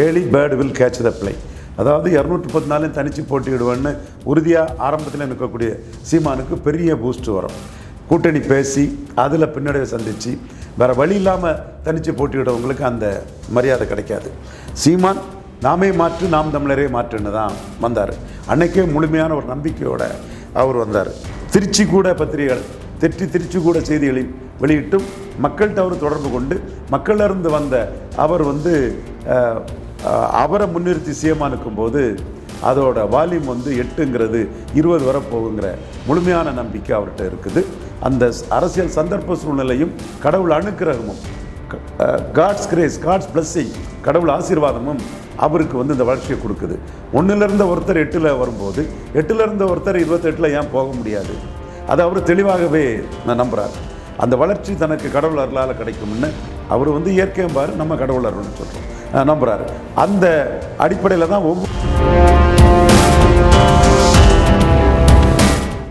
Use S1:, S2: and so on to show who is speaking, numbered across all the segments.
S1: Early bird will catch the plane அதாவது இரநூத்தி முப்பத்தி நாலையும் தனிச்சு போட்டியிடுவேன்னு உறுதியாக ஆரம்பத்தில் நிற்கக்கூடிய சீமானுக்கு பெரிய பூஸ்ட் வரும். கூட்டணி பேசி அதில் பின்னடைவை சந்தித்து வேறு வழி இல்லாமல் தனிச்சு போட்டியிடவங்களுக்கு அந்த மரியாதை கிடைக்காது. சீமான் நாமே மாற்று நாம் தமிழரே மாற்றுன்னு தான் வந்தார். அன்னைக்கே முழுமையான ஒரு நம்பிக்கையோட அவர் வந்தார். திருச்சி கூட பத்திரிகைகள் தெற்றி திருச்சி கூட செய்திகளை வெளியிட்டும் மக்கள்கிட்ட அவர் தொடர்பு கொண்டு மக்களிருந்து வந்த அவர் வந்து அவரை முன்னிறுத்தி சிஎம்மா போது அதோட வால்யூம் வந்து எட்டுங்கிறது இருபது வரை போகுங்கிற முழுமையான நம்பிக்கை அவர்கிட்ட இருக்குது. அந்த அரசியல் சந்தர்ப்ப சூழ்நிலையும் கடவுள் அனுக்கிரகமும் காட்ஸ் கிரேஸ் காட்ஸ் பிளஸ்ஸிங் கடவுள் ஆசீர்வாதமும் அவருக்கு வந்து இந்த வளர்ச்சியை கொடுக்குது. ஒன்றிலிருந்த ஒருத்தர் எட்டில் வரும்போது எட்டுல இருந்த ஒருத்தர் இருபத்தெட்டில் ஏன் போக முடியாது? அதை அவர் தெளிவாகவே நான் நம்புகிறார் அந்த வளர்ச்சி தனக்கு கடவுள் அருளால் கிடைக்கும்னு அவர் வந்து இயற்கையும் பாரு நம்ம கடவுள் அருள்னு சொல்கிறோம் நம்புகிறாரு அந்த அடிப்படையில் தான் ஒவ்வொரு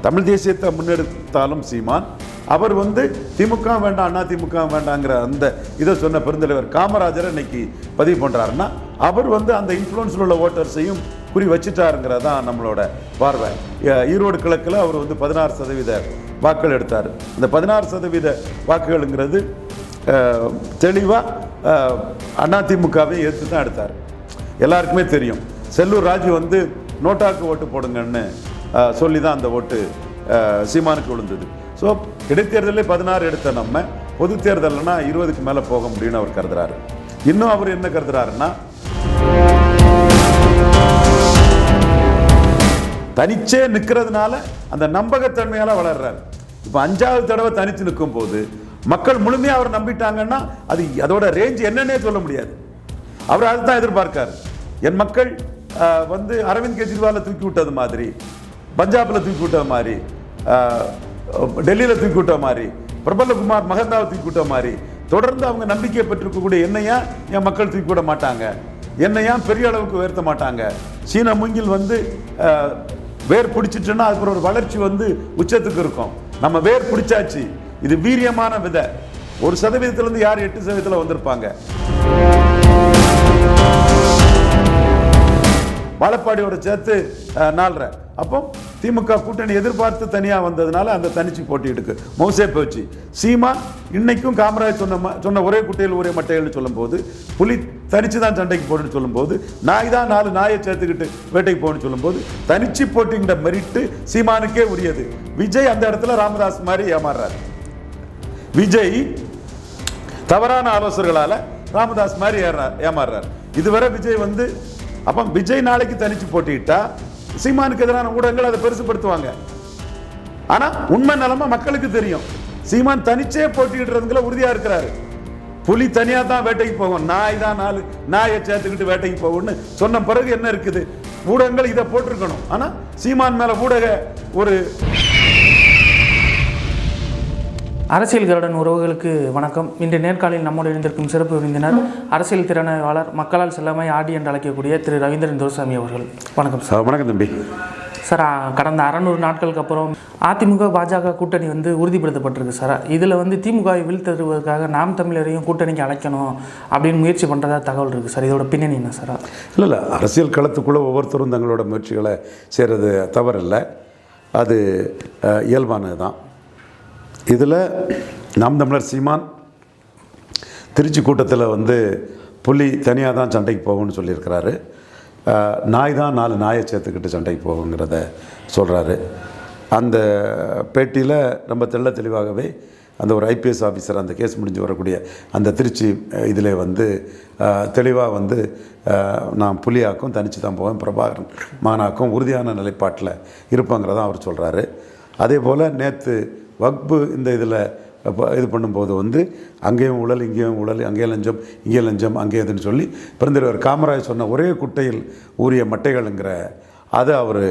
S1: தமிழ் தேசியத்தை முன்னெடுத்தாலும் சீமான் அவர் வந்து திமுக வேண்டாம் அண்ணா திமுக வேண்டாங்கிற அந்த இதை சொன்ன பெருந்தலைவர் காமராஜர் இன்னைக்கு பதிவு பண்ணுறாருன்னா அவர் வந்து அந்த இன்ஃப்ளூன்ஸில் உள்ள ஓட்டர்ஸையும் குறி வச்சுட்டாருங்கிறது தான் நம்மளோட பார்வை. ஈரோடு கிழக்கில் அவர் வந்து பதினாறு சதவீத வாக்குகள் எடுத்தார். அந்த பதினாறு சதவீத வாக்குகள்ங்கிறது தெளிவாக அதிமுகவை ஏற்று தான் எடுத்தார். எல்லாருக்குமே தெரியும். செல்லூர் ராஜு வந்து நோட்டாக்கு ஓட்டு போடுங்கன்னு சொல்லி தான் அந்த ஓட்டு சீமானுக்கு விழுந்தது. ஸோ இடைத்தேர்தலே பதினாறு எடுத்த நம்ம பொது தேர்தல்னா இருபதுக்கு மேலே போக முடியும்னு அவர் கருதுறாரு. இன்னும் அவர் என்ன கருதுறாருன்னா தனிச்சே நிற்கிறதுனால அந்த நம்பகத்தன்மையால் வளர்றாரு. இப்போ அஞ்சாவது தடவை தனித்து நிற்கும் போது மக்கள் முழுமையாக அவர் நம்பிட்டாங்கன்னா அது அதோட ரேஞ்ச் என்னன்னே சொல்ல முடியாது. அவர் அதுதான் எதிர்பார்க்காரு. என் மக்கள் வந்து அரவிந்த் கெஜ்ரிவாலை தூக்கி விட்டது மாதிரி பஞ்சாபில் தூக்கி விட்டது மாதிரி டெல்லியில் தூக்கி விட்ட மாதிரி பிரபலகுமார் மகந்தாவை தூக்கி விட்ட மாதிரி தொடர்ந்து அவங்க நம்பிக்கை பெற்றிருக்கக்கூடிய என்னையா என் மக்கள் தூக்கி விட மாட்டாங்க. என்னையா பெரிய அளவுக்கு உயர்த்த மாட்டாங்க. சீன மூங்கில் வந்து வேர் பிடிச்சிட்டுன்னா அதுக்கு ஒரு வளர்ச்சி வந்து உச்சத்துக்கு இருக்கும். நம்ம வேர் பிடிச்சாச்சு. இது வீரியமான விதை. ஒரு சதவீதத்திலேருந்து யார் எட்டு சதவீதத்தில் வந்திருப்பாங்க? வாழப்பாடியோட சேர்த்து அஹ், நாலரை. அப்போ திமுக கூட்டணி எதிர்பார்த்து தனியாக வந்ததுனால அந்த தனிச்சு போட்டியிருக்கு மௌசே போச்சு. சீமா இன்னைக்கும் காமராஜ் சொன்ன சொன்ன ஒரே குட்டையில் ஒரே மட்டைகள்னு சொல்லும்போது புலி தனிச்சு தான் சண்டைக்கு போடுன்னு சொல்லும்போது நாய் தான் நாலு நாயை சேர்த்துக்கிட்டு வேட்டைக்கு போகணும்னு சொல்லும்போது தனிச்சு போட்டிங்கிற மெரிட்டு சீமானுக்கே உரியது. விஜய் அந்த இடத்துல ராமதாஸ் மாதிரி ஏமாறுறாரு. விஜய் தவறான ஆலோசகர்களால ராமதாஸ் மாதிரி ஏறார் ஏமாறுறார். இதுவரை விஜய் வந்து அப்போ விஜய் நாளைக்கு தனிச்சு போட்டிட்டா சீமானுக்கு எதிரான ஊடகங்கள் அதை பெருசுப்படுத்துவாங்க. ஆனால் உண்மை நிலமை மக்களுக்கு தெரியும். சீமான் தனிச்சே போட்டிடுறதுங்கள உறுதியாக இருக்கிறாரு. புலி தனியாக தான் வேட்டைக்கு போகும். நாய் தான் நாலு நாயை சேர்த்துக்கிட்டு வேட்டைக்கு போகும்னு சொன்ன பிறகு என்ன இருக்குது? ஊடகங்கள் இதை போட்டிருக்கணும். ஆனால் சீமான் மேலே ஊடக ஒரு
S2: அரசியல் கருடன் உறவுகளுக்கு வணக்கம். இன்று நேர்காணலில் நம்மோடு இணைந்திருக்கும் சிறப்பு விருந்தினர் அரசியல் திறனாய்வாளர் மக்களால் செல்லமை ஆடி என்று அழைக்கக்கூடிய திரு. ரவீந்திரன் துரசாமி அவர்கள். வணக்கம் சார்.
S1: வணக்கம் தம்பி.
S2: சார் கடந்த அறநூறு நாட்களுக்கு அப்புறம் அதிமுக பாஜக கூட்டணி வந்து உறுதிப்படுத்தப்பட்டிருக்கு சார். இதில் வந்து திமுகவை வீழ்த்தருவதற்காக நாம் தமிழரையும் கூட்டணிக்கு அழைக்கணும் அப்படின்னு முயற்சி பண்ணுறதா தகவல் இருக்குது சார். இதோட பின்னணி என்ன சார்?
S1: இல்லை இல்லை. அரசியல் களத்துக்குள்ளே ஒவ்வொருத்தரும் தங்களோட முயற்சிகளை செய்கிறது தவறில்லை. அது இயல்பானது தான் இதில் நாம் தமிழர் சீமான் திருச்சி கூட்டத்தில் வந்து புலி தனியாக தான் சண்டைக்கு போகும்னு சொல்லியிருக்கிறாரு. நாய் தான் நாலு நாயை சேர்த்துக்கிட்டு சண்டைக்கு போகுங்கிறத சொல்கிறாரு அந்த பேட்டியில் ரொம்ப தெள்ள தெளிவாகவே அந்த ஒரு ஐபிஎஸ் ஆஃபீஸர் அந்த கேஸ் முடிஞ்சு வரக்கூடிய அந்த திருச்சி இதில் வந்து தெளிவாக வந்து நான் புலியாக்கும் தனித்து தான் போவேன் பிரபாகரன் மானாக்கும் உறுதியான நிலைப்பாட்டில் இருப்பாங்கிறதான் அவர் சொல்கிறாரு அதே போல் நேற்று வக்பு இந்த இதில் இது பண்ணும்போது வந்து அங்கேயும் ஊழல் இங்கேயும் ஊழல் அங்கே லஞ்சம் இங்கே லஞ்சம் அங்கே இதுன்னு சொல்லி பெருந்தலைவர் காமராஜ் சொன்ன ஒரே குட்டையில் ஊறிய மட்டைகள்ங்கிற அதை அவர்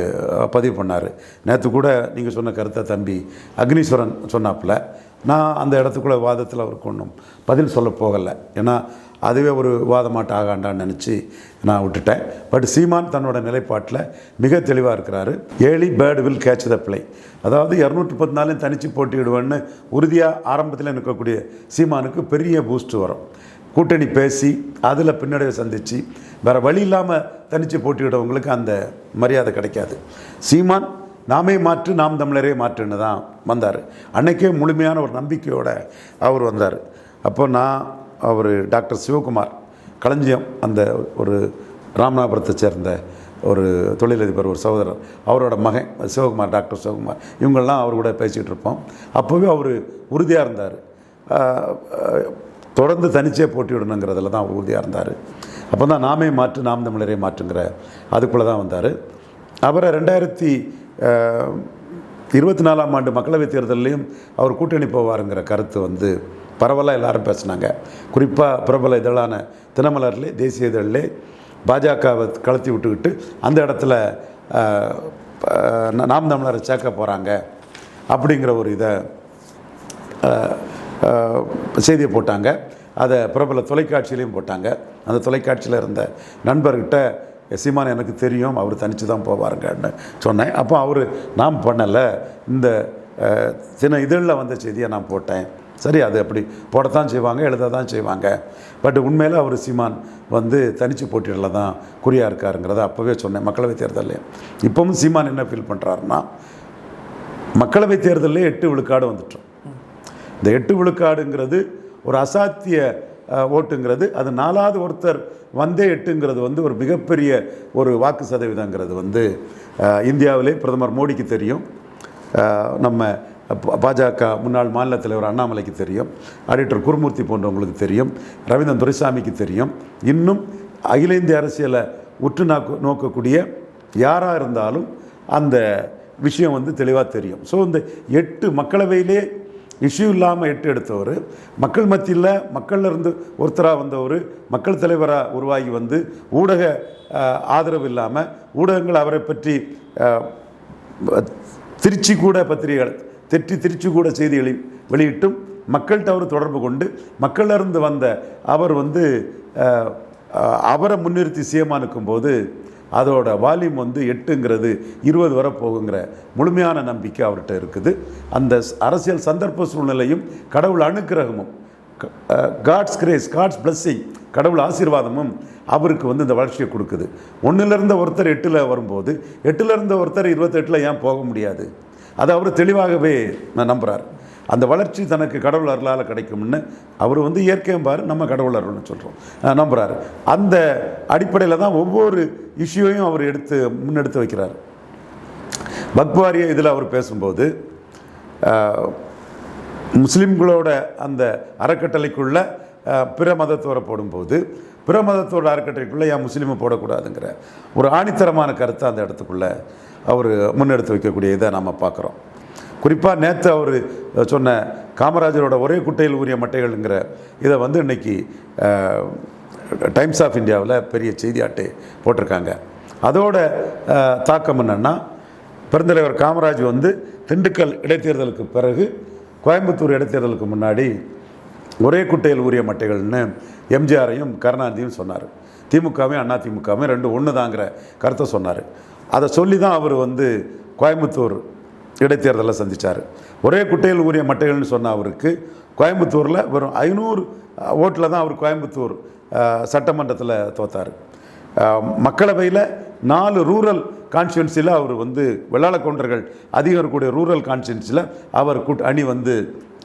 S1: பதிவு பண்ணார். நேற்று கூட நீங்கள் சொன்ன கருத்தை தம்பி அக்னீஸ்வரன் சொன்னாப்புல நான் அந்த இடத்துக்குள்ள வாதத்தில் அவருக்கு ஒன்றும் பதில் சொல்ல போகலை. ஏன்னா அதுவே ஒரு வாதமாட்ட ஆகாண்டான்னு நினச்சி நான் விட்டுட்டேன். பட் சீமான் தன்னோட நிலைப்பாட்டில் மிக தெளிவாக இருக்கிறாரு. Early bird will catch the fly அதாவது இரநூற்றி முப்பத்தி நாலையும் தனித்து போட்டியிடுவேன்னு உறுதியாக ஆரம்பத்தில் நிற்கக்கூடிய சீமானுக்கு பெரிய பூஸ்ட் வரும். கூட்டணி பேசி அதில் பின்னடைவை சந்தித்து வேறு வழி இல்லாமல் தனித்து போட்டியிடவங்களுக்கு அந்த மரியாதை கிடைக்காது. சீமான் நாமே மாற்று நாம் தமிழரே மாற்றுன்னு தான் வந்தார். அன்னைக்கே முழுமையான ஒரு நம்பிக்கையோடு அவர் வந்தார். அப்போ நான் அவர் டாக்டர் சிவகுமார் களஞ்சியம் அந்த ஒரு ராமநாதபுரத்தை சேர்ந்த ஒரு தொழிலதிபர் ஒரு சகோதரர். அவரோட மகன் சிவகுமார் டாக்டர் சிவகுமார். இவங்கெல்லாம் அவர் கூட பேசிகிட்டு இருப்போம். அப்போவே அவர் உறுதியாக இருந்தார். தொடர்ந்து தனிச்சே போட்டியிடணுங்கிறதுல தான் அவர் உறுதியாக இருந்தார். அப்போ தான் நாமே மாற்று நாம் தமிழரே மாற்றுங்கிற அதுக்குள்ளே தான் வந்தார். அவரை ரெண்டாயிரத்தி இருபத்தி நாலாம் ஆண்டு மக்களவைத் தேர்தலையும் அவர் கூட்டணி போவாருங்கிற கருத்து வந்து பரவலாக எல்லாரும் பேசினாங்க. குறிப்பாக பிரபல இதழான தினமலர்லே தேசிய இதழிலே பாஜகவை கலத்தி விட்டுக்கிட்டு அந்த இடத்துல நாம் தமிழரை சேர்க்க போகிறாங்க அப்படிங்கிற ஒரு இதை செய்தியை போட்டாங்க. அதை பிரபல தொலைக்காட்சியிலையும் போட்டாங்க. அந்த தொலைக்காட்சியில் இருந்த நண்பர்கிட்ட சீமான் எனக்கு தெரியும் அவர் தனித்து தான் போவாருங்கன்னு சொன்னேன். அப்போ அவர் நாம் பண்ணலை. இந்த சின்ன இதழில் வந்த செய்தியை நான் போட்டேன். சரி அது அப்படி போடத்தான் செய்வாங்க எழுத தான் செய்வாங்க. பட் உண்மையில் அவர் சீமான் வந்து தனித்து போட்டியிடல தான் குறியாக இருக்காருங்கிறத அப்போவே சொன்னேன் மக்களவைத் தேர்தலில். இப்போவும் சீமான் என்ன ஃபீல் பண்ணுறாருன்னா மக்களவைத் தேர்தலில் எட்டு விழுக்காடு வந்துட்டோம். இந்த எட்டு விழுக்காடுங்கிறது ஒரு அசாத்திய ஓட்டுங்கிறது. அது நாலாவது ஒருத்தர் வந்தே எட்டுங்கிறது வந்து ஒரு மிகப்பெரிய ஒரு வாக்கு சதவீதங்கிறது வந்து இந்தியாவிலே பிரதமர் மோடிக்கு தெரியும். நம்ம பாஜக முன்னாள் மாநில தலைவர் அண்ணாமலைக்கு தெரியும். ஆடிட்டர் குருமூர்த்தி போன்றவங்களுக்கு தெரியும். ரவீந்திரன் துரைசாமிக்கு தெரியும். இன்னும் அகில இந்திய அரசியலை உற்று நோக்க நோக்கக்கூடிய யாராக இருந்தாலும் அந்த விஷயம் வந்து தெளிவாக தெரியும். ஸோ இந்த எட்டு மக்களவையிலே இஷ்யூ இல்லாமல் எட்டு எடுத்தவர் மக்கள் மத்தியில் மக்கள்ல இருந்து ஒருத்தராக வந்தவர் மக்கள் தலைவராக உருவாகி வந்து ஊடக ஆதரவு இல்லாமல் ஊடகங்கள் அவரை பற்றி திருச்சி கூட பத்திரிகைகள் தெற்றி திருச்சி கூட செய்திகளை வெளியிட்டும். மக்கள்கிட்ட அவர் தொடர்பு கொண்டு மக்களிருந்து வந்த அவர் வந்து அவரை முன்னிறுத்தி சீமானுக்கும் போது அதோட வால்யூம் வந்து எட்டுங்கிறது இருபது வரை போகுங்கிற முழுமையான நம்பிக்கை அவர்கிட்ட இருக்குது. அந்த அரசியல் சந்தர்ப்ப சூழ்நிலையும் கடவுள் அனுக்கிரகமும் காட்ஸ் கிரேஸ் காட்ஸ் பிளஸ்ஸிங் கடவுள் ஆசீர்வாதமும் அவருக்கு வந்து இந்த வளர்ச்சியை கொடுக்குது. ஒன்றில் ஒருத்தர் எட்டில் வரும்போது எட்டிலிருந்து ஒருத்தர் இருபத்தெட்டில் ஏன் போக முடியாது? அதை அவர் தெளிவாகவே நம்புகிறார் அந்த வளர்ச்சி தனக்கு கடவுள் அருளால் கிடைக்கும்னு அவர் வந்து இயற்கையம்பார் நம்ம கடவுள் அருள்னு சொல்கிறோம் நம்புகிறாரு அந்த அடிப்படையில் தான் ஒவ்வொரு இஷ்யூவையும் அவர் எடுத்து முன்னெடுத்து வைக்கிறார். பக்வாரிய இதில் அவர் பேசும்போது முஸ்லீம்களோட அந்த அறக்கட்டளைக்குள்ள பிற மதத்தோரை போடும்போது பிற மதத்தோட அறக்கட்டளைக்குள்ளே ஏன் முஸ்லீமை போடக்கூடாதுங்கிற? ஒரு ஆணித்தரமான கருத்தை அந்த இடத்துக்குள்ளே அவர் முன்னெடுத்து வைக்கக்கூடிய இதை நம்ம பார்க்குறோம். குறிப்பாக நேற்று அவர் சொன்ன காமராஜரோட ஒரே குட்டையில் உரிய மட்டைகள்ங்கிற இதை வந்து இன்னைக்கு டைம்ஸ் ஆஃப் இந்தியாவில் பெரிய செய்தியாட்டை போட்டிருக்காங்க. அதோட தாக்கம் என்னென்னா பெருந்தலைவர் காமராஜ் வந்து திண்டுக்கல் இடைத்தேர்தலுக்கு பிறகு கோயம்புத்தூர் இடைத்தேர்தலுக்கு முன்னாடி ஒரே குட்டையில் உரிய மட்டைகள்னு எம்ஜிஆரையும் கருணாநிதியும் சொன்னார். திமுகவையும் அண்ணா திமுகவையும் ரெண்டு ஒன்று தாங்கிற கருத்தை சொன்னார். அதை சொல்லி தான் அவர் வந்து கோயம்புத்தூர் இடைத்தேர்தலை சந்தித்தார் ஒரே குட்டையில் ஊறிய மட்டைகள்னு சொன்ன அவருக்கு கோயம்புத்தூரில் வெறும் ஐநூறு ஓட்டில் தான் அவர் கோயம்புத்தூர் சட்டமன்றத்தில் தோத்தார். மக்களவையில் நாலு ரூரல் கான்ஸ்டியூன்சியில் அவர் வந்து வெள்ளாள கவுண்டர்கள் அதிகம் இருக்கக்கூடிய ரூரல் கான்ஸ்டியூன்சியில் அவர் கூட் அணி வந்து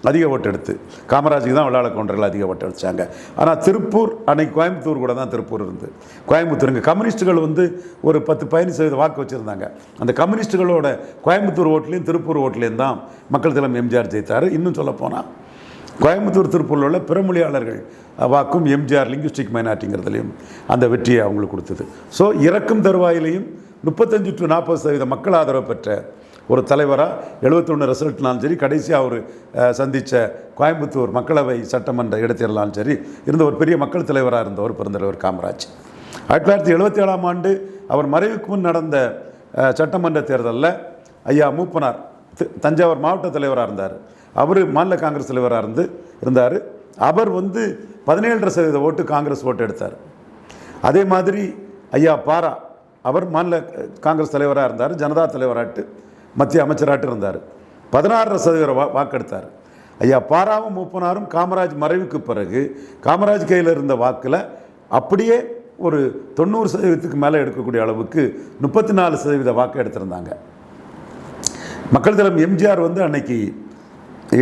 S1: அதிக ஓட்டு எடுத்து. காமராஜுக்கு தான் வெள்ளாள கவுண்டர்கள் அதிக ஓட்டு அடித்தாங்க ஆனால் திருப்பூர் அன்னைக்கு கோயம்புத்தூர் கூட தான் திருப்பூர் இருந்து. கோயம்புத்தூர் இங்கே கம்யூனிஸ்ட்டுகள் வந்து ஒரு பத்து பதினஞ்சு சதவீத வாக்கு வச்சுருந்தாங்க. அந்த கம்யூனிஸ்ட்டுகளோட கோயம்புத்தூர் ஓட்லேயும் திருப்பூர் ஓட்டுலேயும் தான் மக்கள் தலைமை எம்ஜிஆர் ஜெயித்தார். இன்னும் சொல்லப்போனால் கோயம்புத்தூர் திருப்பூரில் உள்ள பிறமொழியாளர்கள் வாக்கும் எம்ஜிஆர் லிங்குஸ்டிக் மைனாரிட்டிங்கிறதுலையும் அந்த வெற்றியை அவங்களுக்கு கொடுத்தது. ஸோ இறக்கும் தருவாயிலையும் முப்பத்தஞ்சு டு நாற்பது சதவீத மக்கள் ஆதரவு பெற்ற ஒரு தலைவராக எழுபத்தொன்று ரிசல்ட்னாலும் சரி கடைசியாக அவர் சந்தித்த கோயம்புத்தூர் மக்களவை சட்டமன்ற இடைத்தேர்தலாலும் சரி இருந்த ஒரு பெரிய மக்கள் தலைவராக இருந்தவர் பெருந்தலைவர் காமராஜ். ஆயிரத்தி தொள்ளாயிரத்தி எழுபத்தி ஏழாம் ஆண்டு அவர் மறைவுக்கு முன் நடந்த சட்டமன்ற தேர்தலில் ஐயா மூப்பனார் தஞ்சாவூர் மாவட்ட தலைவராக இருந்தார். அவர் மாநில காங்கிரஸ் தலைவராக இருந்து இருந்தார். அவர் வந்து பதினேழரை சதவீத ஓட்டு காங்கிரஸ் ஓட்டு எடுத்தார். அதே மாதிரி ஐயா பாரா அவர் மாநில காங்கிரஸ் தலைவராக இருந்தார் ஜனதா தலைவராட்டு மத்திய அமைச்சராட்டு இருந்தார். பதினாறரை சதவீத வா வாக்கெடுத்தார். ஐயா பாராவும் மூப்பனாரும் காமராஜ் மறைவுக்கு பிறகு காமராஜ் கையில் இருந்த வாக்கில் அப்படியே ஒரு தொண்ணூறு சதவீதத்துக்கு மேலே எடுக்கக்கூடிய அளவுக்கு முப்பத்தி நாலு சதவீத வாக்கு எடுத்திருந்தாங்க. மக்கள் தளம் எம்ஜிஆர் வந்து அன்னைக்கு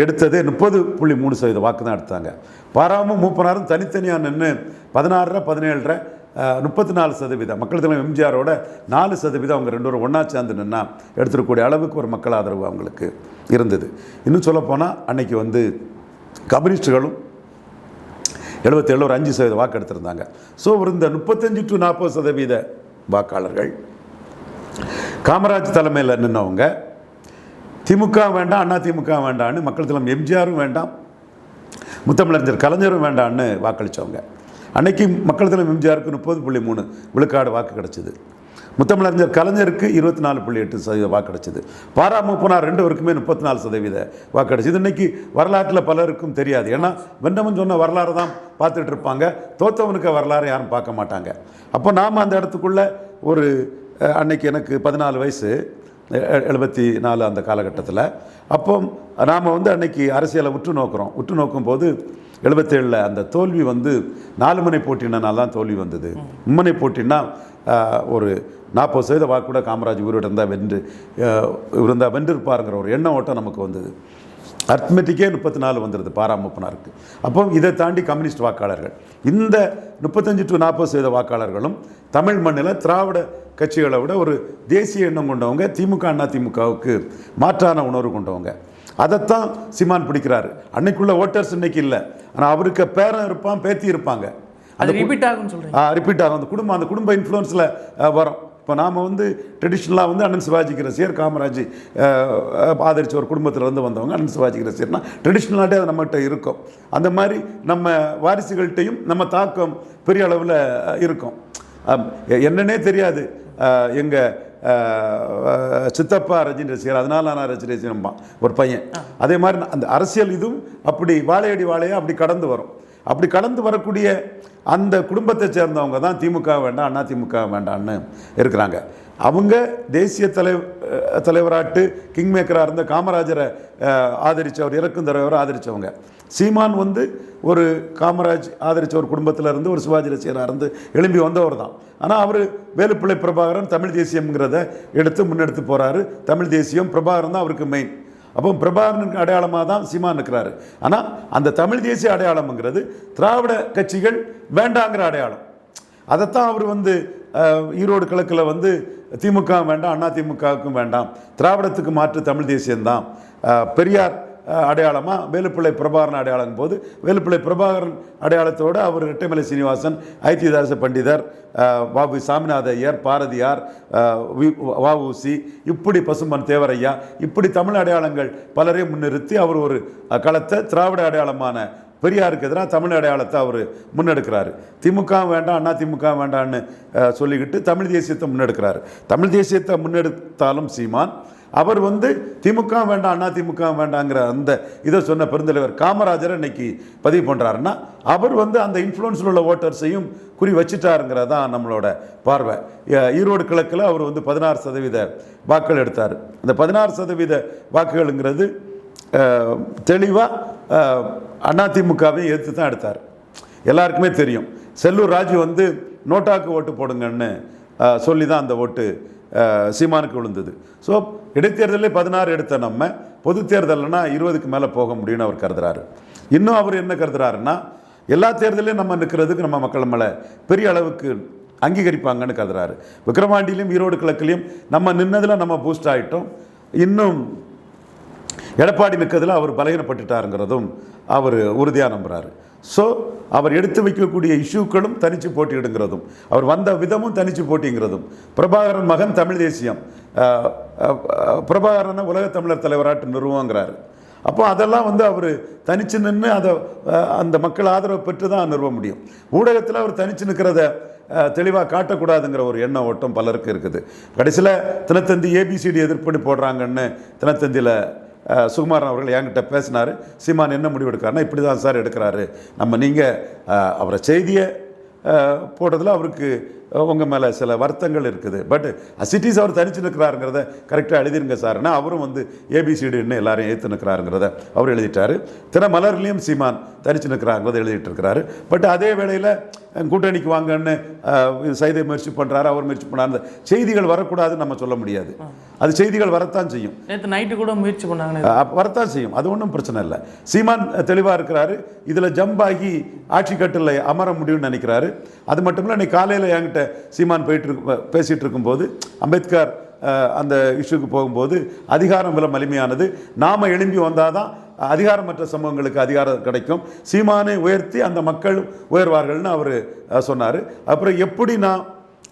S1: எடுத்தது முப்பது புள்ளி மூணு சதவீத வாக்கு தான் எடுத்தாங்க. பாராமும் மூப்பனாரும் தனித்தனியாக நின்று பதினாறரை பதினேழரை முப்பத்தி நாலு சதவீதம். மக்கள் தலைவர் எம்ஜிஆரோட நாலு சதவீதம் அவங்க ரெண்டு பேரும் ஒன்றா சேர்ந்து நின்னா எடுத்துருக்கக்கூடிய அளவுக்கு ஒரு மக்கள் ஆதரவு அவங்களுக்கு இருந்தது. இன்னும் சொல்லப்போனால் அன்னைக்கு வந்து கம்யூனிஸ்டுகளும் எழுபத்தேழு ஒரு அஞ்சு சதவீத வாக்கு எடுத்திருந்தாங்க. ஸோ ஒரு இந்த முப்பத்தஞ்சு டு நாற்பது சதவீத வாக்காளர்கள் காமராஜ் தலைமையில் நின்னவங்க திமுக வேண்டாம் அண்ணா திமுக வேண்டான்னு மக்கள் தலைமை எம்ஜிஆரும் வேண்டாம் முத்தமிழறிஞர் கலைஞரும் வேண்டான்னு வாக்களித்தவங்க அன்னைக்கு மக்கள் தலைவர் எம்ஜிஆருக்கு முப்பது புள்ளி மூணு விழுக்காடு வாக்கு கிடச்சிது. முத்தமிழறிஞர் கலைஞருக்கு இருபத்தி நாலு புள்ளி எட்டு சதவீத வாக்கு கிடச்சிது. பாராமூப்பனார் ரெண்டு பேருக்குமே முப்பத்தி நாலு சதவீத வாக்கு கிடச்சிது. இன்னைக்கு வரலாற்றில் பலருக்கும் தெரியாது. ஏன்னா வெண்டமன் சொன்ன வரலாறு தான் பார்த்துட்டு இருப்பாங்க. தோத்தவனுக்கு வரலாறு யாரும் பார்க்க மாட்டாங்க. அப்போ நாம் அந்த இடத்துக்குள்ள ஒரு அன்னைக்கு எனக்கு பதினாலு வயசு எ- எழுபத்தி நாலு அந்த காலகட்டத்தில். அப்போ நாம் வந்து அன்னைக்கு அரசியலை உற்று நோக்குறோம். உற்று நோக்கும் போது எழுபத்தேழில் அந்த தோல்வி வந்து நாலு மணி போட்டினால தான் தோல்வி வந்தது. மும்மனை போட்டின்னா ஒரு நாற்பது சதவீத வாக்கு கூட காமராஜ் உயிரோடு இருந்தால் வென்று இருந்தால் வென்றிருப்பாருங்கிற ஒரு எண்ண ஓட்டம் நமக்கு வந்தது. அர்த்மெட்டிக்கே முப்பத்தி நாலு வந்துடுது பாராமுப்பனாருக்கு. அப்போ இதை தாண்டி கம்யூனிஸ்ட் வாக்காளர்கள் இந்த முப்பத்தஞ்சு டு நாற்பது சதவீத வாக்காளர்களும் தமிழ் மண்ணில் திராவிட கட்சிகளை விட ஒரு தேசிய எண்ணம் கொண்டவங்க திமுக அண்ணா திமுகவுக்கு மாற்றான உணர்வு கொண்டவங்க. அதைத்தான் சீமான் பிடிக்கிறாரு. அன்னைக்குள்ள ஓட்டர்ஸ் இன்னைக்கு இல்லை. ஆனால் அவருக்கு பேரன் இருப்பான் பேத்தி இருப்பாங்க.
S2: அது ரிப்பீட் ஆகும்னு சொல்கிறீங்க
S1: ரிப்பீட் ஆகும். அந்த குடும்பம் அந்த குடும்ப இன்ஃப்ளூயன்ஸில் வரும். இப்போ நாம் வந்து ட்ரெடிஷ்னலாக வந்து அண்ணன் சிவாஜிக்கு ரசிகர் காமராஜ் ஆதரிச்ச ஒரு குடும்பத்துல இருந்து வந்தவங்க அண்ணன் சிவாஜிக்கு ரசிகர்னா ட்ரெடிஷ்னலாகவே அது நம்மகிட்ட இருக்கும். அந்த மாதிரி நம்ம வாரிசுகள்கிட்டையும் நம்ம தாக்கம் பெரிய அளவில் இருக்கும். என்னன்னே தெரியாது. எங்கள் சித்தப்பா ரஜினி ரசிகர் அதனால நான் ரஜினி ரசிகர்பான் ஒரு பையன். அதே மாதிரி அந்த அரசியல் இதுவும் அப்படி வாழையடி வாழையாக அப்படி கடந்து வரும். அப்படி கடந்து வரக்கூடிய அந்த குடும்பத்தை சேர்ந்தவங்க தான் திமுக வேண்டாம் அண்ணா திமுக வேண்டாம்னு இருக்கிறாங்க. அவங்க தேசிய தலை தலைவராட்டு கிங் மேக்கராக இருந்த காமராஜரை ஆதரித்தவர் இறக்கும் தலைவரை ஆதரித்தவங்க சீமான் வந்து ஒரு காமராஜ் ஆதரித்த ஒரு குடும்பத்தில் இருந்து ஒரு சிவாஜி ரசிகராக இருந்து எழும்பி வந்தவர் தான். ஆனால் அவர் வேலுப்பிள்ளை பிரபாகரன் தமிழ் தேசியம்ங்கிறத எடுத்து முன்னெடுத்து போகிறாரு தமிழ் தேசியம் பிரபாகரன் தான் அவருக்கு மெயின் அப்போ பிரபாகரனுக்கு அடையாளமாக தான் சீமான் இருக்கிறாரு. ஆனால் அந்த தமிழ் தேசிய அடையாளம்ங்கிறது திராவிட கட்சிகள் வேண்டாங்கிற அடையாளம். அதைத்தான் அவர் வந்து ஈரோடு கிழக்கில் வந்து திமுக வேண்டாம் அண்ணா திமுகவுக்கும் வேண்டாம். திராவிடத்துக்கு மாற்று தமிழ் தேசியம்தான். பெரியார் அடையாளமாக வேலுப்பிள்ளை பிரபாகரன் அடையாளம் போது வேலுப்பிள்ளை பிரபாகரன் அடையாளத்தோடு அவர் ரெட்டைமலை சீனிவாசன் ஐத்தியதாச பண்டிதர் வாபு சாமிநாத ஐயர் பாரதியார் அஹ், வஉசி இப்படி பசும்பன் தேவரையா இப்படி தமிழ் அடையாளங்கள் பலரையும் முன்னிறுத்தி அவர் ஒரு களத்தை திராவிட அடையாளமான பெரியாருக்கு எதிராக தமிழ் அடையாளத்தை அவர் முன்னெடுக்கிறார். திமுக வேண்டாம் அண்ணா திமுக வேண்டாம்னு சொல்லிக்கிட்டு தமிழ் தேசியத்தை முன்னெடுக்கிறாரு. தமிழ் தேசியத்தை முன்னெடுத்தாலும் சீமான் அவர் வந்து திமுக வேண்டாம் அண்ணா திமுக வேண்டாங்கிற அந்த இதை சொன்ன பெருந்தலைவர் காமராஜரை இன்னைக்கு பதிவு பண்ணுறாருன்னா அவர் வந்து அந்த இன்ஃப்ளூயன்ஸில் உள்ள ஓட்டர்ஸையும் குறி வச்சுட்டாருங்கிறது தான் நம்மளோட பார்வை. ஈரோடு கிழக்கில் அவர் வந்து பதினாறு சதவீத வாக்குகள் எடுத்தார். அந்த பதினாறு சதவீத வாக்குகள்ங்கிறது தெளிவாக அதிமுகவையும் எடுத்து தான் எடுத்தார். எல்லாருக்குமே தெரியும். செல்லூர் ராஜு வந்து நோட்டாக்கு ஓட்டு போடுங்கன்னு சொல்லி தான் அந்த ஓட்டு சீமானுக்கு விழுந்தது. ஸோ இடைத்தேர்தலில் பதினாறு எடுத்த நம்ம பொது தேர்தல்னா இருபதுக்கு மேலே போக முடியும்னு அவர் கருதுறாரு. இன்னும் அவர் என்ன கருதுறாருன்னா எல்லா தேர்தலையும் நம்ம நிற்கிறதுக்கு நம்ம மக்கள் மேலே பெரிய அளவுக்கு அங்கீகரிப்பாங்கன்னு கருதுறாரு. விக்ரவாண்டிலையும் ஈரோடு கிழக்குலையும் நம்ம நின்னதில் நம்ம பூஸ்ட் ஆகிட்டோம் இன்னும் எடப்பாடி மிக்கதில் அவர் பலகீனப்பட்டுட்டாருங்கிறதும் அவர் உறுதியாக நம்புகிறாரு ஸோ அவர் எடுத்து வைக்கக்கூடிய இஷ்யூக்களும் தனிச்சு போட்டியிடுங்கிறதும் அவர் வந்த விதமும் தனிச்சு போட்டிங்கிறதும் பிரபாகரன் மகன் தமிழ் தேசியம் பிரபாகரனை உலக தமிழர் தலைவராட்டு நிறுவங்கிறாரு அப்போ அதெல்லாம் வந்து அவர் தனிச்சு நின்று அதை அந்த மக்கள் ஆதரவு பெற்று தான் நிறுவ முடியும். ஊடகத்தில் அவர் தனிச்சு நிற்கிறத தெளிவாக காட்டக்கூடாதுங்கிற ஒரு எண்ண ஓட்டம் பலருக்கு இருக்குது. கடைசியில் தினத்தந்தி ஏபிசிடி எதிர்ப்பணி போடுறாங்கன்னு தினத்தந்தியில் சுகுமாரன் அவர்கள் என்கிட்ட பேசினார். சீமான் என்ன முடிவு எடுக்கிறாருன்னா இப்படி தான் சார் எடுக்கிறாரு. நம்ம நீங்கள் அவரை செய்தியை போட்டதில் அவருக்கு உங்கள் மேலே சில வருத்தங்கள் இருக்குது. பட் சிட்டிஸ் அவர் தனிச்சு நிற்கிறாருங்கிறத கரெக்டாக எழுதிருங்க சார்னா அவரும் வந்து ஏபிசிடின்னு எல்லாரையும் ஏற்று நிற்கிறாருங்கிறத அவர் எழுதிட்டாரு. தின மலர்லேயும் சீமான் தனிச்சு நிற்கிறாங்கிறத எழுதிட்டு இருக்கிறாரு. பட் அதே வேளையில் கூட்டணிக்கு வாங்கன்னு சைதை முயற்சி பண்ணுறாரு அவர் முயற்சி பண்ணாரு செய்திகள் வரக்கூடாதுன்னு நம்ம சொல்ல முடியாது. அது செய்திகள் வரத்தான் செய்யும்.
S2: நேற்று நைட்டு கூட முயற்சி பண்ணாங்கன்னு
S1: அஹ் வரத்தான் செய்யும். அது ஒன்றும் பிரச்சனை இல்லை. சீமான் தெளிவாக இருக்கிறாரு. இதில் ஜம்ப் ஆகி ஆட்சி கட்டில் அமர முடியும்னு நினைக்கிறாரு. அது மட்டும் இல்லை இன்னைக்கு காலையில் என்கிட்ட சீமான் போயிட்டு இருக்கு பேசிகிட்டு இருக்கும்போது அம்பேத்கர் அந்த இஷ்யூக்கு போகும்போது அதிகாரம் வில மலிமையானது. நாம் எழும்பி வந்தால் தான் அதிகாரமற்ற சமூகங்களுக்கு அதிகாரம் கிடைக்கும். சீமானை உயர்த்தி அந்த மக்கள் உயர்வார்கள்னு அவர் சொன்னார். அப்புறம் எப்படி நான்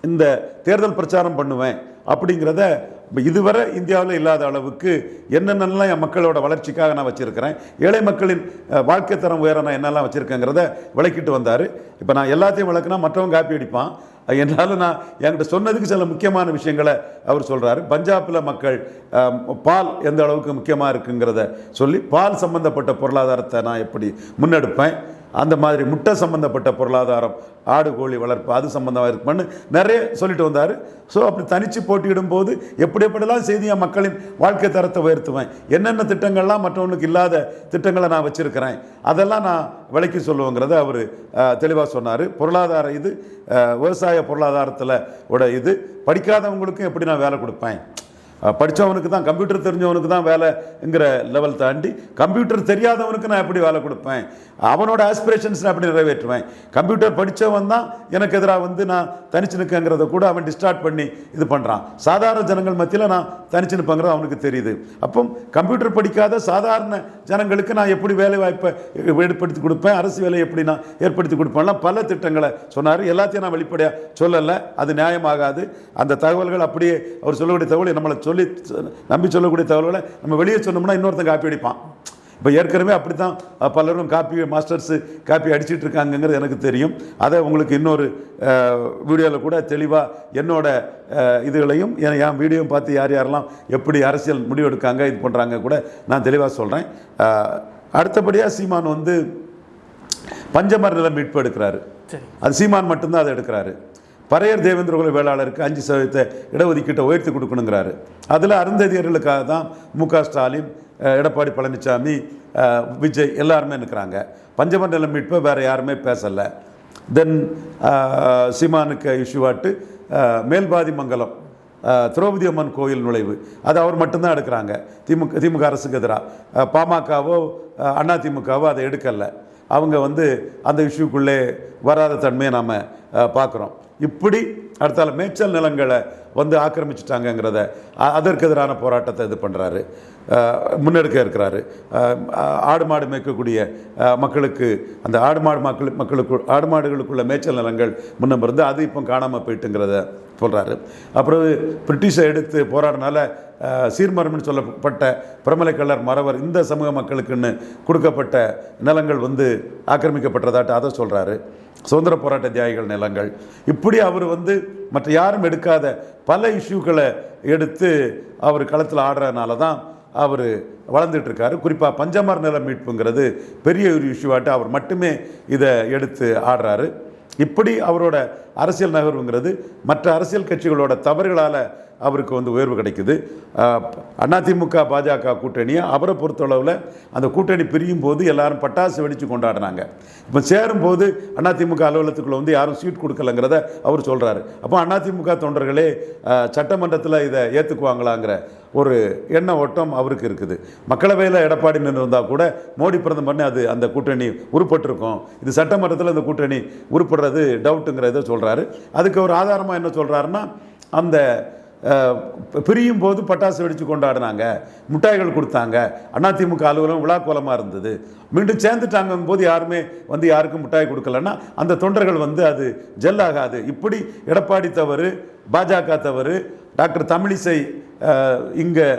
S1: இந்த தேர்தல் பிரச்சாரம் பண்ணுவேன் அப்படிங்கிறத இப்போ இதுவரை இந்தியாவில் இல்லாத அளவுக்கு என்னென்னலாம் என் மக்களோட வளர்ச்சிக்காக நான் வச்சுருக்கிறேன் ஏழை மக்களின் வாழ்க்கை தரம் உயர நான் என்னெல்லாம் வச்சுருக்கேங்கிறத விளக்கிட்டு வந்தார். இப்போ நான் எல்லாத்தையும் விளக்குனா மற்றவங்க காப்பி அடிப்பான். என்னால் நான் என்கிட்ட சொன்னதுக்கு சில முக்கியமான விஷயங்களை அவர் சொல்கிறாரு பஞ்சாபில் மக்கள் பால் எந்த அளவுக்கு முக்கியமாக இருக்குங்கிறத சொல்லி பால் சம்பந்தப்பட்ட பொருளாதாரத்தை நான் எப்படி முன்னெடுப்பேன் அந்த மாதிரி முட்டை சம்மந்தப்பட்ட பொருளாதாரம் ஆடு கோழி வளர்ப்பு அது சம்மந்தமாக இருக்குமான்னு நிறைய சொல்லிட்டு வந்தார். ஸோ அப்படி தனித்து போட்டியிடும் போது எப்படி எப்படிலாம் செய்து என் மக்களின் வாழ்க்கை தரத்தை உயர்த்துவேன் என்னென்ன திட்டங்கள்லாம் மற்றவனுக்கு இல்லாத திட்டங்களை நான் வச்சுருக்கிறேன் அதெல்லாம் நான் விலைக்கு சொல்லுவோங்கிறத அவர் தெளிவாக சொன்னார். பொருளாதார இது விவசாய பொருளாதாரத்தில் உட இது. படிக்காதவங்களுக்கும் எப்படி நான் வேலை கொடுப்பேன்? படித்தவனுக்கு தான் கம்ப்யூட்டர் தெரிஞ்சவனுக்கு தான் வேலைங்கிற லெவல் தாண்டி கம்ப்யூட்டர் தெரியாதவனுக்கு நான் எப்படி வேலை கொடுப்பேன்? அவனோட ஆஸ்பிரேஷன்ஸ் நான் எப்படி நிறைவேற்றுவேன்? கம்ப்யூட்டர் படித்தவன் தான் எனக்கு எதிராக வந்து நான் தனிச்சு நிற்கங்கிறத கூட அவன் டிஸ்டார்ட் பண்ணி இது பண்ணுறான் சாதாரண ஜனங்கள் மத்தியில் நான் தனிச்சு நிற்பங்கிறது அவனுக்கு தெரியுது. அப்போ கம்ப்யூட்டர் படிக்காத சாதாரண ஜனங்களுக்கு நான் எப்படி வேலை வாய்ப்பை ஏற்படுத்தி கொடுப்பேன்? அரசு வேலையை எப்படி நான் ஏற்படுத்தி கொடுப்பேன்லாம் பல திட்டங்களை சொன்னார். எல்லாத்தையும் நான் வெளிப்படையாக சொல்லலை. அது நியாயமாகாது. அந்த தகவல்கள் அப்படியே அவர் சொல்லக்கூடிய தகவலை நம்மளை சொல்லி நம்பி சொல்லக்கூடிய தகவல்களை நம்ம வெளியே சொன்னோம்னா இன்னொருத்தன் காப்பி அடிப்பான். இப்போ ஏற்கனவே அப்படி தான் பலரும் காப்பி மாஸ்டர்ஸு காப்பி அடிச்சிட்டு இருக்காங்கங்கிறது எனக்கு தெரியும். அதை உங்களுக்கு இன்னொரு வீடியோவில் கூட தெளிவாக என்னோட அஹ், இதுகளையும் என் என் வீடியோ பார்த்து யார் யாரெல்லாம் எப்படி அரசியல் முடிவெடுக்காங்க இது பண்ணுறாங்க கூட நான் தெளிவாக சொல்கிறேன் அடுத்தபடியாக சீமான் வந்து பஞ்சமர் நிலம் மீட்பு எடுக்கிறாரு. அது சீமான் மட்டும்தான் அதை எடுக்கிறாரு. பறையர் தேவேந்திரகுல வேளாளருக்கு அஞ்சு சதவீதத்தை இடஒதுக்கீட்டை உயர்த்தி கொடுக்கணுங்கிறாரு. அதில் அருந்ததியர்களுக்காக தான் மு க ஸ்டாலின் எடப்பாடி பழனிசாமி விஜய் எல்லாருமே நிற்கிறாங்க பஞ்சமர் நிலம் மீட்பை வேறு யாருமே பேசலை. தென் சீமானுக்கு இஷ்யூவாட்டு மேல்பாதி மங்கலம் திரௌபதி அம்மன் கோயில் நுழைவு. அது அவர் மட்டும்தான் எடுக்கிறாங்க. திமுக திமுக அரசுக்கு எதிராக. பாமகவோ அண்ணா திமுகவோ அதை எடுக்கலை. அவங்க வந்து அந்த இஷ்யூக்குள்ளே வராத தன்மையை நாம் பார்க்குறோம். இப்படி அடுத்தால மேய்ச்சல் நிலங்களை வந்து ஆக்கிரமிச்சிட்டாங்கங்கிறத அதற்கு எதிரான போராட்டத்தை இது பண்ணுறாரு முன்னெடுக்க இருக்கிறாரு. ஆடு மாடு மேய்க்கக்கூடிய மக்களுக்கு அந்த ஆடு மாடு மக்கள் மக்களுக்கு ஆடு மாடுகளுக்குள்ள மேய்ச்சல் நிலங்கள் முன்னம் இருந்து அது இப்போ காணாமல் போயிட்டுங்கிறத சொல்கிறாரு அப்புறம் பிரிட்டிஷை எடுத்து போராடினால சீர்மரம்னு சொல்லப்பட்ட பிரமலை மறவர் இந்த சமூக மக்களுக்குன்னு கொடுக்கப்பட்ட நிலங்கள் வந்து ஆக்கிரமிக்கப்பட்டதாட்ட அதை சொல்கிறாரு சுதந்திர போராட்ட தியாகிகள் நிலங்கள். இப்படி அவர் வந்து மற்ற யாரும் எடுக்காத பல இஷ்யூக்களை எடுத்து அவர் களத்தில் ஆடுறதுனால தான் அவர் வளர்ந்துட்டுருக்காரு. குறிப்பாக பஞ்சமர் நில மீட்புங்கிறது பெரிய ஒரு இஷ்யூவாட்டு அவர் மட்டுமே இதை எடுத்து ஆடுறாரு. இப்படி அவரோட அரசியல் நகர்வுங்கிறது மற்ற அரசியல் கட்சிகளோட தவறுகளால் அவருக்கு வந்து உயர்வு கிடைக்குது. அதிமுக பாஜக கூட்டணி அவரை பொறுத்தளவில் அந்த கூட்டணி பிரியும் போது எல்லாரும் பட்டாசு வெடித்து கொண்டாடினாங்க இப்போ சேரும்போது அதிமுக அலுவலகத்துக்குள்ள வந்து யாரும் சீட் கொடுக்கலங்கிறத அவர் சொல்கிறாரு அப்போ அதிமுக தொண்டர்களே சட்டமன்றத்தில் இதை ஏற்றுக்குவாங்களாங்கிற ஒரு எண்ண ஓட்டம் அவருக்கு இருக்குது. மக்களவையில் எடப்பாடி நின்று இருந்தால் கூட மோடி பிரதமர்னு அது அந்த கூட்டணி உருப்பட்டிருக்கும். இது சட்டமன்றத்தில் அந்த கூட்டணி உருப்படுறது டவுட்டுங்கிறத சொல்கிறாரு அதுக்கு ஒரு ஆதாரமாக என்ன சொல்கிறாருன்னா அந்த பிரியும் போது பட்டாசு வெடித்து கொண்டாடினாங்க மிட்டாய்கள் கொடுத்தாங்க. அதிமுக அலுவலகம் விழாக்கோலமாக இருந்தது. மீண்டும் சேர்ந்துட்டாங்கும் போது யாருமே வந்து யாருக்கும் மிட்டாய் கொடுக்கலன்னா அந்த தொண்டர்கள் வந்து அது ஜெல்லாகாது. இப்படி எடப்பாடி தவறு பாஜக தவறு டாக்டர் தமிழிசை இங்கே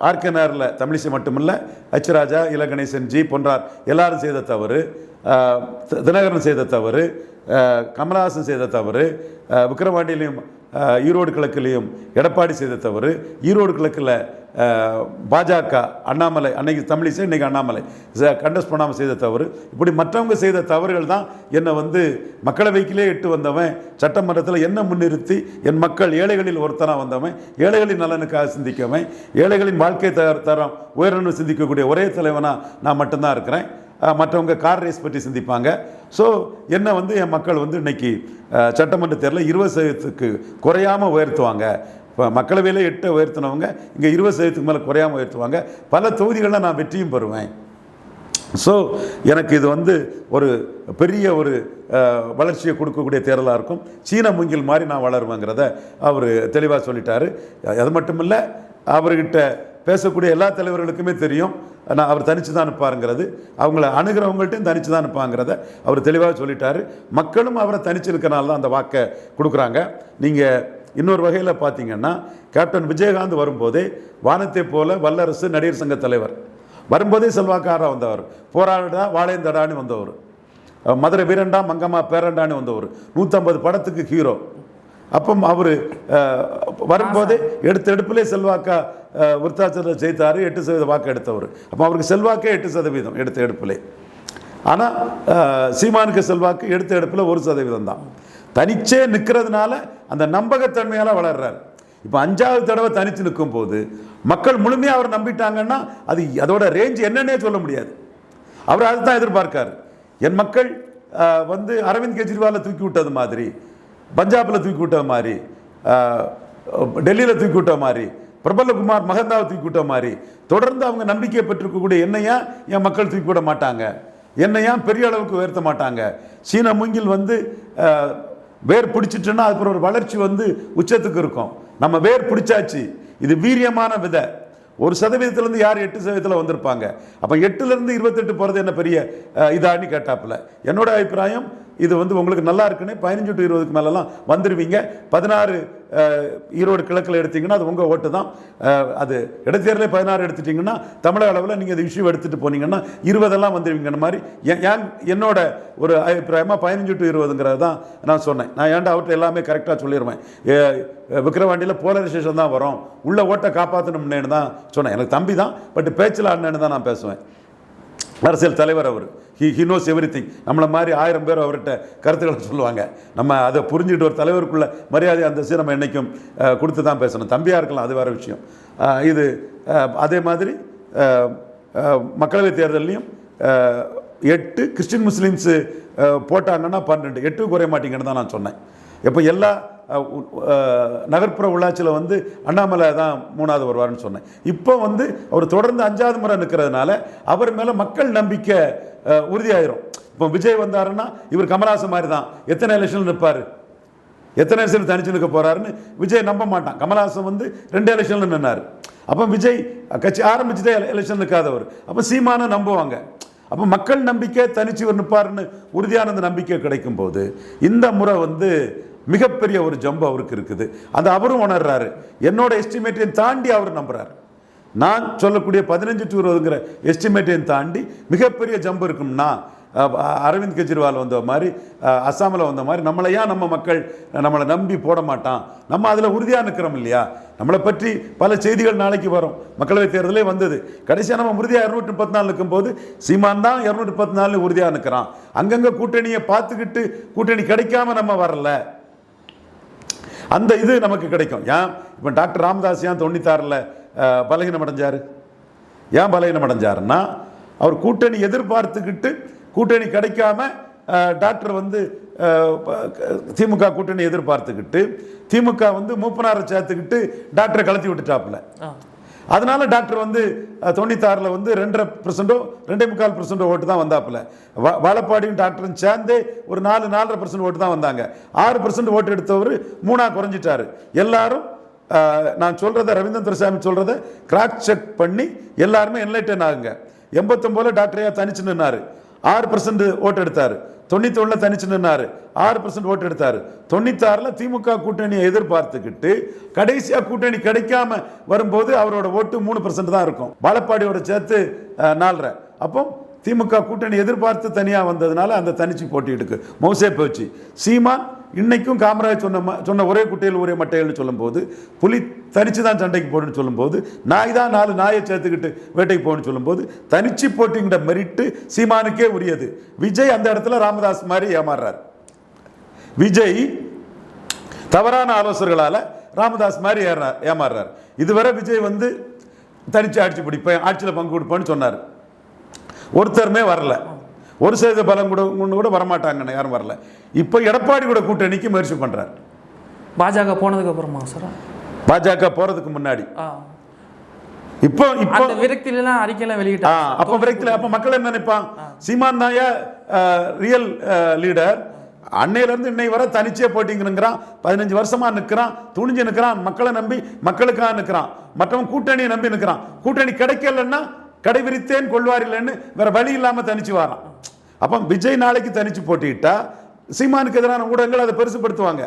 S1: ஆர்கேனாரில் தமிழிசை மட்டுமில்ல ஹெச் ராஜா இல ஜி போன்றார் எல்லாரும் செய்த தவறு தி- தினகரன் செய்த தவறு கமலஹாசன் செய்த தவறு விக்ரவாண்டியிலையும் ஈரோடு கிழக்குலேயும் எடப்பாடி செய்த தவறு. ஈரோடு கிழக்கில் பாஜக அண்ணாமலை அன்னைக்கு தமிழிசை இன்றைக்கி அண்ணாமலை. கண்டஸ்ட் பண்ணாமல் செய்த தவறு. இப்படி மற்றவங்க செய்த தவறுகள் தான் என்னை வந்து மக்களவைக்கிலே எட்டு வந்தவன். சட்டமன்றத்தில் என்ன முன்னிறுத்தி என் மக்கள் ஏழைகளில் ஒருத்தனாக வந்தவன். ஏழைகளின் நலனுக்காக சிந்திக்கவன். ஏழைகளின் வாழ்க்கை தர தரம் உயரணும்னு சிந்திக்கக்கூடிய ஒரே தலைவனாக நான் மட்டும்தான் இருக்கிறேன். மற்றவங்க கார் ரேஸ் பற்றி சிந்திப்பாங்க. ஸோ என்ன வந்து என் மக்கள் வந்து இன்னைக்கு சட்டமன்ற தேர்தலில் இருபது சதவீதத்துக்கு குறையாமல் உயர்த்துவாங்க. இப்போ மக்களவையில் எட்டை உயர்த்தினவங்க இங்கே இருபது சதவீதத்துக்கு மேலே குறையாமல் உயர்த்துவாங்க. பல தொகுதிகளில் நான் வெற்றியும் பெறுவேன். ஸோ எனக்கு இது வந்து ஒரு பெரிய ஒரு வளர்ச்சியை கொடுக்கக்கூடிய தேர்தலாக இருக்கும். சீன மூங்கில் மாதிரி நான் வளருவேங்கிறத அவர் தெளிவாக சொல்லிட்டாரு. அது மட்டும் இல்லை அவர்கிட்ட பேசக்கூடிய எல்லா தலைவர்களுக்குமே தெரியும். நான் அவர் தனித்து தான் இருப்பாருங்கிறது. அவங்கள அணுகிறவங்கள்ட்டையும் தனித்து தான் இருப்பாங்கிறத அவர் தெளிவாக சொல்லிட்டார். மக்களும் அவரை தனிச்சு இருக்கனால தான் அந்த வாக்கை கொடுக்குறாங்க. நீங்கள் இன்னொரு வகையில் பார்த்தீங்கன்னா கேப்டன் விஜயகாந்த் வரும்போதே வானத்தை போல வல்லரசு நடிகர் சங்க தலைவர். வரும்போதே செல்வாக்காரா வந்தவர். போராடா வாழையந்தடான்னு வந்தவர். மதுரை வீரண்டா மங்கம்மா பேரண்டான்னு வந்தவர். நூற்றம்பது படத்துக்கு ஹீரோ. அப்போ அவர் வரும்போதே எடுத்த எடுப்பிலே செல்வாக்கா அஹ், விருத்தாச்சலம் எட்டு சதவீத வாக்கு எடுத்தவர். அப்போ அவருக்கு செல்வாக்கே எட்டு சதவீதம் எடுத்த எடுப்பிலே. ஆனால் சீமானுக்கு செல்வாக்கு எடுத்த எடுப்பில் ஒரு சதவீதம் தான். தனிச்சே நிற்கிறதுனால அந்த நம்பகத்தன்மையால் வளர்றாரு. இப்போ அஞ்சாவது தடவை தனித்து நிற்கும் போது மக்கள் முழுமையாக அவர் நம்பிட்டாங்கன்னா அது அதோட ரேஞ்ச் என்னன்னே சொல்ல முடியாது. அவர் அதுதான் எதிர்பார்க்காரு. என் மக்கள் வந்து அரவிந்த் கெஜ்ரிவாலை தூக்கி விட்டது மாதிரி பஞ்சாபில் தூக்கி விட்ட மாதிரி டெல்லியில் தூக்கி விட்ட மாதிரி பிரபலகுமார் மகந்தாவை தூக்கி விட்ட மாதிரி தொடர்ந்து அவங்க நம்பிக்கை பெற்றிருக்கக்கூடிய என்னையா என் மக்கள் தூக்கி விட மாட்டாங்க. என்னையா பெரிய அளவுக்கு உயர்த்த மாட்டாங்க. சீன மூங்கில் வந்து வேர் பிடிச்சிட்டுன்னா அதுக்கு ஒரு வளர்ச்சி வந்து உச்சத்துக்கு இருக்கும். நம்ம வேர் பிடிச்சாச்சு. இது வீரியமான விதை. ஒரு சதவீதத்துலேருந்து யார் எட்டு சதவீதத்தில் வந்திருப்பாங்க? அப்போ எட்டுலேருந்து இருபத்தெட்டு போகிறது என்ன பெரிய இதான்னு கேட்டாப்புல. என்னோட அபிப்பிராயம் இது வந்து உங்களுக்கு நல்லா இருக்குன்னு பதினஞ்சு டு இருபதுக்கு மேலெல்லாம் வந்துடுவீங்க பதினாறு ஈரோடு கிழக்கில் எடுத்தீங்கன்னா அது உங்கள் ஓட்டு தான். அது இடைத்தேர்தலே பதினாறு எடுத்துட்டிங்கன்னா தமிழக அளவில் நீங்கள் இந்த இஷ்யூ எடுத்துகிட்டு போனீங்கன்னா இருபதெல்லாம் வந்துடுவீங்கன்னு மாதிரி. ஏன் என்னோட ஒரு அபிப்பிராயமாக பதினஞ்சு டு இருபதுங்கிறது தான் நான் சொன்னேன். நான் ஏன்டா அவர்கிட்ட எல்லாமே கரெக்டாக சொல்லிடுவேன் விக்ரவாண்டியில் விக்கிரவாண்டியில் போலரைசேஷன் தான் வரும். உள்ள ஓட்டை காப்பாற்றணும்னு தான் சொன்னேன். எனக்கு தம்பி தான் பட் பேச்சில் அண்ணன்னு தான் நான் பேசுவேன். அரசியல் தலைவர் அவர். He he knows everything நம்மளை மாதிரி ஆயிரம் பேர் அவர்கிட்ட கருத்துக்களை சொல்லுவாங்க. நம்ம அதை புரிஞ்சுக்கிட்டு ஒரு தலைவருக்குள்ள மரியாதை அந்த விஷயம் நம்ம என்றைக்கும் கொடுத்து தான் பேசணும். தம்பியாக இருக்கலாம் அது வேறு விஷயம். இது அதே மாதிரி மக்களவை மக்களவைத் தேர்தல்லையும் எட்டு கிறிஸ்டின் முஸ்லீம்ஸு போட்டாங்கன்னா பன்னெண்டு. எட்டு குறைய மாட்டீங்கன்னு தான் நான் சொன்னேன். இப்போ எல்லா நகர்ப்புற உள்ளாட்சியில் வந்து அண்ணாமலை தான் மூணாவது வருவார்னு சொன்னேன். இப்போ வந்து அவர் தொடர்ந்து அஞ்சாவது முறை நிற்கிறதுனால அவர் மேலே மக்கள் நம்பிக்கை உறுதியாயிரும். இப்போ விஜய் வந்தாருன்னா இவர் கமலஹாசன் மாதிரி தான். எத்தனை எலெக்ஷன் நிற்பார்? எத்தனை எலெக்ஷன் தனிச்சு நிற்க போகிறாருன்னு விஜய் நம்ப மாட்டான். கமலஹாசன் வந்து ரெண்டு எலெக்ஷனில் நின்னார். அப்போ விஜய் கட்சி ஆரம்பிச்சுட்டே எலெக்ஷன் நிற்காதவர். அப்போ சீமானை நம்புவாங்க. அப்போ மக்கள் நம்பிக்கை தனிச்சு ஒரு நிற்பாருன்னு உறுதியான அந்த நம்பிக்கை கிடைக்கும் போது இந்த முறை வந்து மிகப்பெரிய ஒரு ஜம்பு அவருக்கு இருக்குது. அந்த அவரும் உணர்றாரு. என்னோட எஸ்டிமேட்டையும் தாண்டி அவர் நம்புறாரு. நான் சொல்லக்கூடிய பதினஞ்சு டு இருபதுங்கிற எஸ்டிமேட்டையும் தாண்டி மிகப்பெரிய ஜம்பு இருக்கும்னா அரவிந்த் கெஜ்ரிவால் வந்த மாதிரி அஸ்ஸாமில் வந்த மாதிரி நம்மளை ஏன் நம்ம மக்கள் நம்மளை நம்பி போட மாட்டான்? நம்ம அதில் உறுதியாக நிற்கிறோம் இல்லையா? நம்மளை பற்றி பல செய்திகள் நாளைக்கு வரும். மக்களவைத் தேர்தலே வந்தது. கடைசியாக நம்ம உறுதியாக இரநூற்றி முப்பத்தி நாலு இருக்கும்போது சீமான் தான் இரநூற்றி முப்பத்தி நாலு உறுதியாக நிற்கிறான் அங்கங்கே கூட்டணியை பார்த்துக்கிட்டு கூட்டணி கிடைக்காம நம்ம வரல. அந்த இது நமக்கு கிடைக்கும். ஏன்? இப்போ டாக்டர் ராமதாஸ் ஏன் தொண்ணூத்தாறில் பலகீனம் அடைஞ்சார் ஏன் பலகீனம் அடைஞ்சாருன்னா அவர் கூட்டணி எதிர்பார்த்துக்கிட்டு கூட்டணி கிடைக்காம டாக்டர் வந்து திமுக கூட்டணி எதிர்பார்த்துக்கிட்டு திமுக வந்து மூப்பனாரை சேர்த்துக்கிட்டு டாக்டரை கலத்தி விட்டுட்டாப்புல. அதனால டாக்டர் வந்து தொண்ணூத்தாறில் வந்து ரெண்டரை பர்சன்டோ ரெண்டே முக்கால் பர்சன்டோ ஓட்டு தான் வந்தாப்புல. வ வாழப்பாடியும் டாக்டரும் சேர்ந்தே ஒரு நாலு நாலரை பர்சன்ட் ஓட்டு தான் வந்தாங்க. ஆறு பர்சன்ட் ஓட்டு எடுத்தவர் மூணாக குறைஞ்சிட்டாரு. எல்லாரும் நான் சொல்கிறத ரவீந்திரன் துரைசாமி சொல்கிறத கிராக் செக் பண்ணி எல்லாருமே என்லைட்டன் ஆகுங்க. எண்பத்தொம்போதுல டாக்டரையா தனிச்சு நின்னார். ஆறு பர்சன்ட் ஓட்டு எடுத்தார் தொண்ணூத்தி ஒன்றில் தனிச்சு நின்னார். ஆறு பர்சன்ட் ஓட்டு எடுத்தார் தொண்ணூத்தாறில் திமுக கூட்டணியை எதிர்பார்த்துக்கிட்டு கடைசியாக கூட்டணி கிடைக்காம வரும்போது அவரோட ஓட்டு மூணு பர்சன்ட் தான் இருக்கும். பாலப்பாடியோட சேர்த்து நாலரை. அப்போ திமுக கூட்டணி எதிர்பார்த்து தனியாக வந்ததுனால அந்த தனிச்சு போட்டிட்டு மௌசே போச்சு. சீமான் இன்னைக்கும் காமராஜ் சொன்ன சொன்ன ஒரே குட்டையில் ஒரே மட்டைகள்னு சொல்லும்போது புலி தனிச்சு தான் சண்டைக்கு போகணும்னு சொல்லும்போது நாய் தான் நாலு நாயை சேர்த்துக்கிட்டு வேட்டைக்கு போகணும்னு சொல்லும்போது தனிச்சு போட்டிங்கிற மெரிட்டு சீமானுக்கே உரியது. விஜய் அந்த இடத்துல ராமதாஸ் மாதிரி ஏமாறுறார். விஜய் தவறான ஆலோசகர்களால் ராமதாஸ் மாதிரி ஏறார் ஏமாறுறார். இதுவரை விஜய் வந்து தனிச்சு ஆட்சி பிடிப்பேன் ஆட்சியில் பங்கு கொடுப்பேன்னு சொன்னார். ஒருத்தருமே வரல. ஒரு சதவீத பலம் கூட ஒன்று கூட வரமாட்டாங்கன்னு யாரும் வரல. இப்போ எடப்பாடி கூட கூட்டணிக்கு முயற்சி பண்ணுறார்
S2: பாஜக போனதுக்கு அப்புறமா சார்?
S1: பாஜக போகிறதுக்கு முன்னாடி. இப்போ இப்போ
S2: விரக்தியிலாம் அறிக்கையெல்லாம்
S1: ஆ,
S2: வெளியிட்டாங்க
S1: அப்ப விரக்தியில் அப்ப மக்கள் என்ன நினைப்பான் சீமான் தாயா ரியல் லீடர் அன்னையில இருந்து இன்னை வரை தனிச்சே போட்டிங்கிறான் பதினஞ்சு வருஷமா நிக்கிறான். துணிஞ்சு நிக்கிறான். மக்களை நம்பி மக்களுக்காக நிக்கிறான். மற்றவன் கூட்டணியை நம்பி நிக்கிறான். கூட்டணி கிடைக்கலன்னா கடை விரித்தேன் கொள்வார் இல்லைன்னு வேற வழி இல்லாம தனிச்சு வரான். அப்ப விஜய் நாளைக்கு தனிச்சு போட்டிட்டா சீமானுக்கு எதிரான ஊடகங்கள் அதை பெருசுப்படுத்துவாங்க.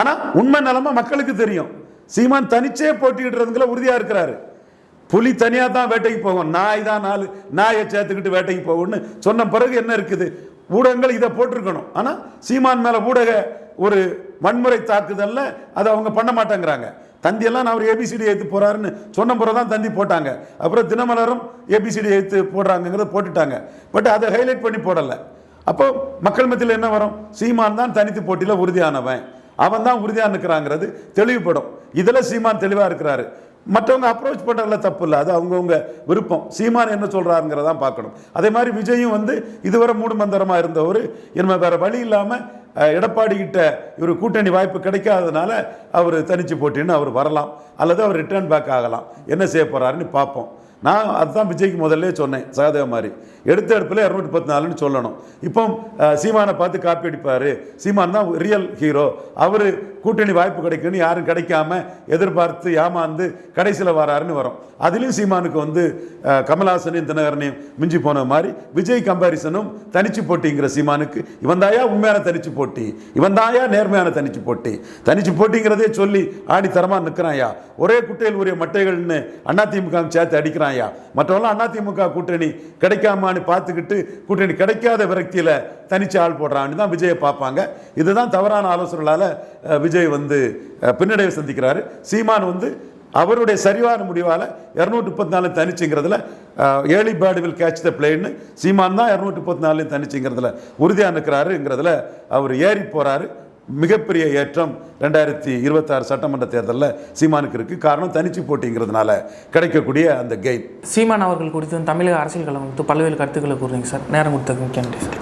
S1: ஆனால் உண்மை நிலமை மக்களுக்கு தெரியும். சீமான் தனிச்சே போட்டியிடுறதுல உறுதியாக இருக்கிறாரு. புலி தனியாக தான் வேட்டைக்கு போகும். நாய் தான் நாலு நாயை சேர்த்துக்கிட்டு வேட்டைக்கு போகும்னு சொன்ன பிறகு என்ன இருக்குது? ஊடகங்கள் இதை போட்டிருக்கணும். ஆனால் சீமான் மேலே ஊடக ஒரு வன்முறை தாக்குதலில் அதை அவங்க பண்ண மாட்டேங்கிறாங்க. தந்தியெல்லாம் நான் அவர் ஏபிசிடி எடுத்து போகிறாருன்னு சொன்ன பிறகு தான் தந்தி போட்டாங்க. அப்புறம் தினமலரும் ஏபிசிடி எடுத்து போடுறாங்கிறத போட்டுட்டாங்க. பட் அதை ஹைலைட் பண்ணி போடலை. அப்போ மக்கள் மத்தியில் என்ன வரும்? சீமான் தான் தனித்து போட்டியில் உறுதியானவன். அவன் தான் உறுதியாக நிற்கிறாங்கிறது தெளிவுபடும். இதில் சீமான் தெளிவாக இருக்கிறாரு. மற்றவங்க அப்ரோச் பண்ணுறதுல தப்பு இல்லை. அது அவங்கவுங்க விருப்பம். சீமான் என்ன சொல்கிறாருங்கிறதான் பார்க்கணும். அதே மாதிரி விஜயும் வந்து இதுவரை மூடு மந்திரமாக இருந்தவர். இனிமேல் வேறு வழி இல்லாமல் எடப்பாடி கிட்ட இவர் கூட்டணி வாய்ப்பு கிடைக்காததுனால அவர் தனிச்சு போட்டின்னு அவர் வரலாம். அல்லது அவர் ரிட்டர்ன் பேக் ஆகலாம். என்ன செய்ய போகிறாருன்னு பார்ப்போம். நான் அதுதான் விஜய்க்கு முதல்ல சொன்னேன். சகதேவ மாதிரி. எடுத்த எடுப்பில் இரநூத்தி பத்து நாலுன்னு சொல்லணும். இப்போ சீமானை பார்த்து காப்பி அடிப்பார். சீமான் தான் ரியல் ஹீரோ அவர் கூட்டணி வாய்ப்பு கிடைக்குன்னு யாரும் கிடைக்காம எதிர்பார்த்து ஏமாந்து கடைசியில் வராருன்னு வரும். அதுலேயும் சீமானுக்கு வந்து கமலாசனையும் கமல்ஹாசனையும் தினகரனையும் மிஞ்சி போன மாதிரி விஜய் கம்பாரிசனும் தனிச்சு போட்டிங்கிற சீமானுக்கு இவன் தாயா உண்மையான தனிச்சு போட்டி. இவன் தாயா நேர்மையான தனிச்சு போட்டி. தனிச்சு போட்டிங்கிறதே சொல்லி ஆடி தரமா நிற்கிறான்யா ஒரே குட்டையில் உரிய மட்டைகள்னு அதிமுக சேர்த்து அடிக்கிறான்யா. மற்றவெல்லாம் அதிமுக கூட்டணி கிடைக்காமான்னு பார்த்துக்கிட்டு கூட்டணி கிடைக்காத விரக்தியில் தனிச்சு ஆள் போடுறான்னு தான் விஜயை பார்ப்பாங்க. இதுதான் தவறான ஆலோசனைகளால் விஜய் வந்து பின்னடைவை சந்திக்கிறாரு. சீமான் வந்து அவருடைய சரிவான முடிவால் இரநூத்தி முப்பத்தி நாலு தனிச்சுங்கிறதுல early bird will catch the பிளேன்னு Seeman தான் இரநூத்தி முப்பத்தி நாலு தனிச்சுங்கிறதுல உறுதியாக இருக்கிறாருங்கிறதுல அவர் ஏறி போகிறாரு மிகப்பெரிய ஏற்றம் ரெண்டாயிரத்தி இருபத்தாறு சட்டமன்ற தேர்தலில் சீமானுக்கு இருக்குது காரணம் தனிச்சு போட்டிங்கிறதுனால கிடைக்கக்கூடிய அந்த கெயின்
S2: சீமான் அவர்கள் குறித்து தமிழக அரசியல் களம் குறித்து பல்வேறு கருத்துக்களை கூறுறீங்க சார். நேரம் கொடுத்ததுக்கு மிக்க நன்றி சார்.